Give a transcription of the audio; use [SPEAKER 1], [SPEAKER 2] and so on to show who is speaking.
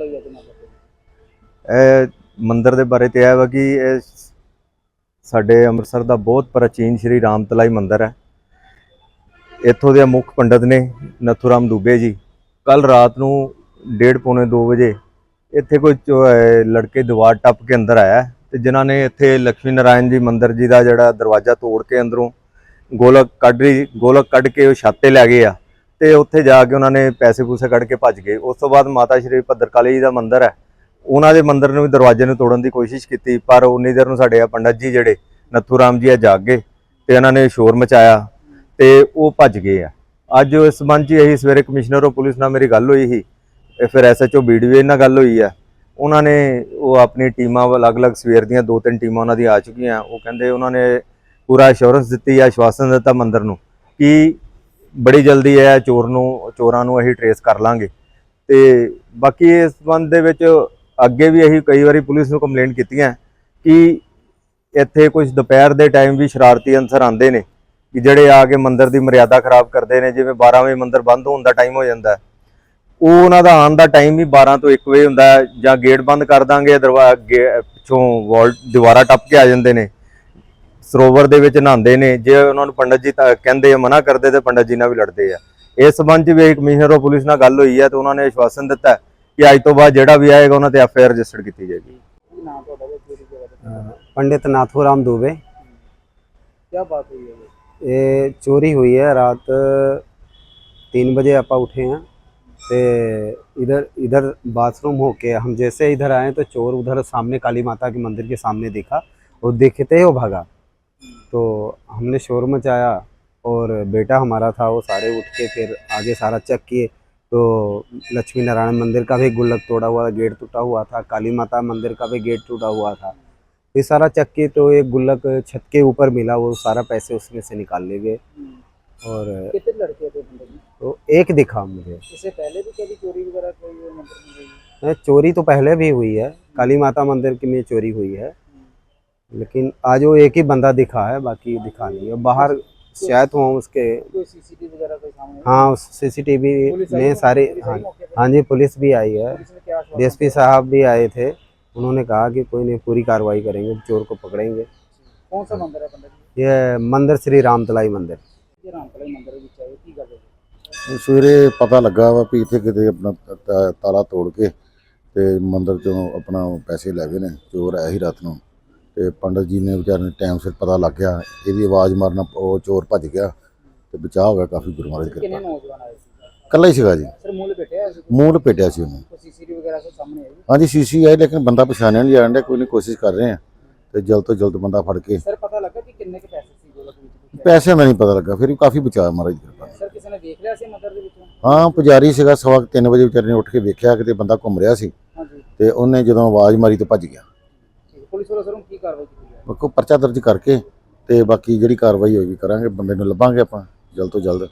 [SPEAKER 1] ਗੱਲ ਹੋਈ ਅੱਜ ਨਾਲ
[SPEAKER 2] ਇਹ ਮੰਦਿਰ ਦੇ ਬਾਰੇ ਤੇ ਇਹ ਵਾ ਕਿ ਇਹ ਸਾਡੇ ਅੰਮ੍ਰਿਤਸਰ ਦਾ ਬਹੁਤ ਪ੍ਰਾਚੀਨ ਸ਼੍ਰੀ ਰਾਮ ਤਲਾਈ ਮੰਦਿਰ ਹੈ। ਇੱਥੋਂ ਦੇ ਮੁੱਖ ਪੰਡਤ ਨੇ ਨਥੂਰਾਮ ਦੁਬੇ ਜੀ। ਕੱਲ ਰਾਤ ਨੂੰ 1:30 ਪੌਣੇ 2 ਵਜੇ ਇੱਥੇ ਕੋਈ ਚੋ- ਲੜਕੇ ਦੀਵਾਰ ਟੱਪ ਕੇ ਅੰਦਰ ਆਇਆ ਹੈ ਤੇ ਜਿਨ੍ਹਾਂ ਨੇ ਇੱਥੇ ਲక్ష్ਮੀ ਨਾਰਾਇਣ ਜੀ ਮੰਦਿਰ ਜੀ ਦਾ ਜਿਹੜਾ ਦਰਵਾਜ਼ਾ ਤੋੜ ਕੇ ਅੰਦਰੋਂ ਗੋਲਕ ਕੱਢ ਰਹੀ ਗੋਲਕ ਕੱਢ ਕੇ ਉਹ ਛੱਤ ਲੈ ਗਏ ਆ। ਤੇ ਉੱਥੇ ਜਾ ਕੇ ਉਹਨਾਂ ਨੇ ਪੈਸੇ ਪੂਸੇ ਕੱਢ ਕੇ ਭੱਜ ਗਏ। ਉਸ ਤੋਂ ਬਾਅਦ ਮਾਤਾ ਸ਼੍ਰੀ ਭੱਦਰਕਾਲੀ ਜੀ ਦਾ ਮੰਦਿਰ ਹੈ। ਉਹਨਾਂ ਦੇ ਮੰਦਿਰ ਨੂੰ ਵੀ ਦਰਵਾਜ਼ੇ ਨੂੰ ਤੋੜਨ ਦੀ ਕੋਸ਼ਿਸ਼ ਕੀਤੀ, ਪਰ ਉਨੀ ਦੇਰ ਨੂੰ ਸਾਡੇ ਆ ਪੰਡਤ ਜੀ ਜਿਹੜੇ ਨੱਥੂ ਰਾਮ ਜੀ ਆ ਜਾਗ ਗਏ ਤੇ ਉਹਨਾਂ ਨੇ ਸ਼ੋਰ ਮਚਾਇਆ ਤੇ ਉਹ ਭੱਜ ਗਏ ਆ। ਅੱਜ ਇਸ ਸੰਬੰਧ 'ਚ ਇਹੀ ਸਵੇਰੇ ਕਮਿਸ਼ਨਰ ਆਫ ਪੁਲਿਸ ਨਾਲ ਮੇਰੀ ਗੱਲ ਹੋਈ ਸੀ ਤੇ ਫਿਰ ਐਸਐਚਓ ਬੀਡੀਓ ਨਾਲ ਗੱਲ ਹੋਈ ਆ। ਉਹਨਾਂ ਨੇ ਉਹ ਆਪਣੀ ਟੀਮਾਂ ਅਲੱਗ-ਅਲੱਗ ਸਵੇਰ ਦੀਆਂ ਦੋ ਤਿੰਨ ਟੀਮਾਂ ਉਹਨਾਂ ਦੀ ਆ ਚੁੱਕੀਆਂ। ਉਹ ਕਹਿੰਦੇ ਉਹਨਾਂ ਨੇ ਪੂਰਾ ਅਸ਼ੋਰੈਂਸ ਦਿੱਤੀ ਆ ਆਸ਼ਵਾਸਨ ਦਿੱਤਾ ਮੰਦਰ ਨੂੰ ਕਿ ਬੜੀ ਜਲਦੀ ਇਹ ਚੋਰ ਨੂੰ, ਚੋਰਾਂ ਨੂੰ ਅਸੀਂ ਟਰੇਸ ਕਰ ਲਾਂਗੇ। ਤੇ ਬਾਕੀ ਇਸ ਸੰਬੰਧ ਦੇ ਵਿੱਚ ਅੱਗੇ ਵੀ ਅਸੀਂ ਕਈ ਵਾਰੀ ਪੁਲਿਸ ਨੂੰ ਕੰਪਲੇਂਟ ਕੀਤੀਆਂ ਕਿ ਇੱਥੇ ਕੁਝ ਦੁਪਹਿਰ ਦੇ ਟਾਈਮ ਵੀ ਸ਼ਰਾਰਤੀ ਅਨਸਰ ਆਉਂਦੇ ਨੇ, ਕਿ ਜਿਹੜੇ ਆ ਕੇ ਮੰਦਰ ਦੀ ਮਰਿਆਦਾ ਖਰਾਬ ਕਰਦੇ ਨੇ, ਜਿਵੇਂ 12 ਵਜੇ ਮੰਦਰ ਬੰਦ ਹੋਣ ਦਾ ਟਾਈਮ ਹੋ ਜਾਂਦਾ ਉਹ ਉਹਨਾਂ ਦਾ ਆਉਣ ਦਾ ਟਾਈਮ ਵੀ 12 ਤੋਂ 1 ਵਜੇ ਹੁੰਦਾ ਜਾਂ ਗੇਟ ਬੰਦ ਕਰ ਦਾਂਗੇ ਦਰਵਾਜ਼ਾ ਪਿੱਛੋਂ ਵਾਲ, ਦੀਵਾਰਾਂ ਟੱਪ ਕੇ ਆ ਜਾਂਦੇ ਨੇ। ਸਰੋਵਰ ਦੇ ਵਿੱਚ ਨਹਾਉਂਦੇ ਨੇ ਜੇ ਉਹਨਾਂ ਨੂੰ ਪੰਡਤ ਜੀ ਤਾਂ ਕਹਿੰਦੇ ਆ ਮਨਾ ਕਰਦੇ ਤੇ ਪੰਡਤ ਜੀ ਨਾਲ ਵੀ ਲੜਦੇ ਆ ਇਸ ਸੰਬੰਧ 'ਚ ਵੀ ਇੱਕ ਕਮਿਸ਼ਨਰ ਆਫ ਪੁਲਿਸ ਨਾਲ ਗੱਲ ਹੋਈ ਹੈ ਤੇ ਉਹਨਾਂ ਨੇ ਆਸ਼ਵਾਸਨ ਦਿੱਤਾ ਹੈ ਕਿ ਅੱਜ ਤੋਂ ਬਾਅਦ ਜਿਹੜਾ ਵੀ ਆਏਗਾ ਉਹਨਾਂ ਤੇ ਐਫ ਆਈ ਆਰ ਰਜਿਸਟਰ ਕੀਤੀ ਜਾਏਗੀ
[SPEAKER 1] ਕੀ ਨਾਮ ਤੁਹਾਡਾ ਜੀ ਪੂਰੀ ਜਗ੍ਹਾ ਦਾ
[SPEAKER 3] पंडित नाथूराम दुबे
[SPEAKER 1] ਕੀ ਬਾਤ ਹੋਈ ਹੈ ਜੀ
[SPEAKER 3] ये चोरी हुई है रात तीन बजे आपा उठे हैं ते इधर इधर बाथरूम होके हम जैसे इधर आए तो चोर उधर सामने काली माता के मंदिर के सामने देखा और देखते ही वो भागा तो हमने शोर मचाया और बेटा हमारा था वो सारे उठ के फिर आगे सारा चेक किए। तो लक्ष्मी नारायण मंदिर का भी गुल्लक तोड़ा हुआ गेट टूटा हुआ था काली माता मंदिर का भी गेट टूटा हुआ था। ये सारा चेक किए तो एक गुल्लक छत के ऊपर मिला वो सारा पैसे उसमें से निकाल ले गए। और
[SPEAKER 1] कितने लड़के थे
[SPEAKER 3] तो एक दिखा मुझे।
[SPEAKER 1] इससे पहले भी कभी चोरी वगैरह कोई मंदिर में? हुई है?
[SPEAKER 3] चोरी तो पहले भी हुई है। काली माता मंदिर की में चोरी हुई है। लेकिन आज वो एक ही बंदा दिखा है बाकी दिखा नहीं है बाहर शायद हो उसके
[SPEAKER 1] कोई सीसीटीवी वगैरह कोई सामने
[SPEAKER 3] हाँ सीसीटीवी
[SPEAKER 1] पुलिस आई
[SPEAKER 3] में
[SPEAKER 1] मौके-
[SPEAKER 3] सारे
[SPEAKER 1] पुलिस
[SPEAKER 3] हाँ
[SPEAKER 1] आई मौके पे?
[SPEAKER 3] हाँ जी पुलिस भी आई है
[SPEAKER 1] पुलिस ने क्या आश्वासन
[SPEAKER 3] डीएसपी साहब भी आए थे उन्होंने कहा कि कोई नहीं पूरी कार्रवाई करेंगे चोर को पकड़ेंगे
[SPEAKER 1] दिया? कौन सा मंदिर है पंडित जी
[SPEAKER 3] ये मंदिर श्री रामतलाई मंदिर
[SPEAKER 1] ये रामकला मंदिर ਵਿੱਚ ਆਏ ਕੀ ਗੱਲ ਹੈ
[SPEAKER 4] ਸਵੇਰੇ ਪਤਾ ਲੱਗਾ ਵਾ ਵੀ ਇੱਥੇ ਕਿਤੇ ਆਪਣਾ ਤ- ਤ- ਤਾਲਾ ਤੋੜ ਕੇ ਤੇ ਮੰਦਿਰ ਚੋਂ ਆਪਣਾ ਪੈਸੇ ਲੈ ਗਏ ਨੇ ਚੋਰ ਆਇਆ ਸੀ ਰਾਤ ਨੂੰ ਤੇ ਪੰਡਤ ਜੀ ਨੇ ਵਿਚਾਰੇ ਨੇ ਟਾਈਮ ਸਿਰ ਪਤਾ ਲੱਗ ਗਿਆ ਇਹਦੀ ਆਵਾਜ਼ ਮਾਰਨਾ ਉਹ ਚੋਰ ਭੱਜ ਗਿਆ ਤੇ ਬਚਾਅ ਹੋ ਗਿਆ ਕਾਫੀ ਗੁਰੂ ਮਹਾਰਾਜ ਦੀ
[SPEAKER 1] ਕਿੰਨੇ
[SPEAKER 4] ਕਿਰਪਾ।
[SPEAKER 1] ਨੌਜਵਾਨ ਆਏ ਸੀ
[SPEAKER 4] ਕੱਲਾ ਹੀ ਸੀਗਾ ਜੀ।
[SPEAKER 1] ਸਰ ਮੂਲ ਬੈਠੇ ਆ
[SPEAKER 4] ਮੂੰਹ ਲਪੇਟਿਆ ਸੀ ਉਹਨੇ।
[SPEAKER 1] ਕੋਈ ਸੀਸੀਟੀਵੀ ਵਗੈਰਾ ਕੋਈ ਸਾਹਮਣੇ ਆਈ?
[SPEAKER 4] ਹਾਂਜੀ ਸੀਸੀ ਆਈ ਲੇਕਿਨ ਬੰਦਾ ਪਛਾਣਿਆ ਨਹੀਂ ਜਾਣ ਡਿਆ ਕੋਈ ਨਹੀਂ ਕੋਸ਼ਿਸ਼ ਕਰ ਰਹੇ ਆ। ਤੇ ਜਲਦ ਤੋਂ ਜਲਦ ਬੰਦਾ ਫੜ ਕੇ
[SPEAKER 1] ਸਰ ਪਤਾ ਲੱਗਾ ਕਿ ਕਿੰਨੇ ਕੇ ਪੈਸੇ ਸੀ ਗੋਲਕ ਵਿੱਚ ਕੁਛ?
[SPEAKER 4] ਪੈਸਿਆਂ ਦਾ ਨਹੀਂ ਪਤਾ ਲੱਗਾ ਫਿਰ ਵੀ ਕਾਫੀ ਬਚਾਅ ਮਹਾਰਾਜ ਦੀ ਕਿਰਪਾ ਨਾਲ।
[SPEAKER 1] ਸਰ ਕਿਸੇ ਨੇ ਦੇਖ ਲਿਆ ਸੀ ਮੰਦਿਰ ਦੇ ਵਿੱਚੋਂ?
[SPEAKER 4] ਹਾਂ ਪੁਜਾਰੀ ਸੀਗਾ ਸਵਾ 3 ਵਜੇ ਵਿਚਾਰੇ ਨੇ ਉੱਠ ਕੇ ਵੇਖਿਆ ਕਿਤੇ ਬੰਦਾ ਘੁੰਮ ਰਿਹਾ ਸੀ।
[SPEAKER 1] ਹਾਂਜੀ।
[SPEAKER 4] ਤੇ ਉਹਨੇ ਜਦੋਂ ਆਵਾਜ਼ ਮਾਰੀ ਤੇ ਭੱਜ ਗਿਆ।
[SPEAKER 1] ਪੁਲਿਸ ਵੱਲੋਂ ਸਰ ਹੁਣ ਕੀ ਕਾਰਵਾਈ ਕੀਤੀ ਹੈ
[SPEAKER 4] ਕੋ ਪਰਚਾ ਦਰਜ ਕਰਕੇ ਤੇ ਬਾਕੀ ਜਿਹੜੀ ਕਾਰਵਾਈ ਹੋਏਗੀ ਕਰਾਂਗੇ, ਬੰਦੇ ਨੂੰ ਲੱਭਾਂਗੇ ਆਪਾਂ, ਜਲਦ ਤੋਂ ਜਲਦ।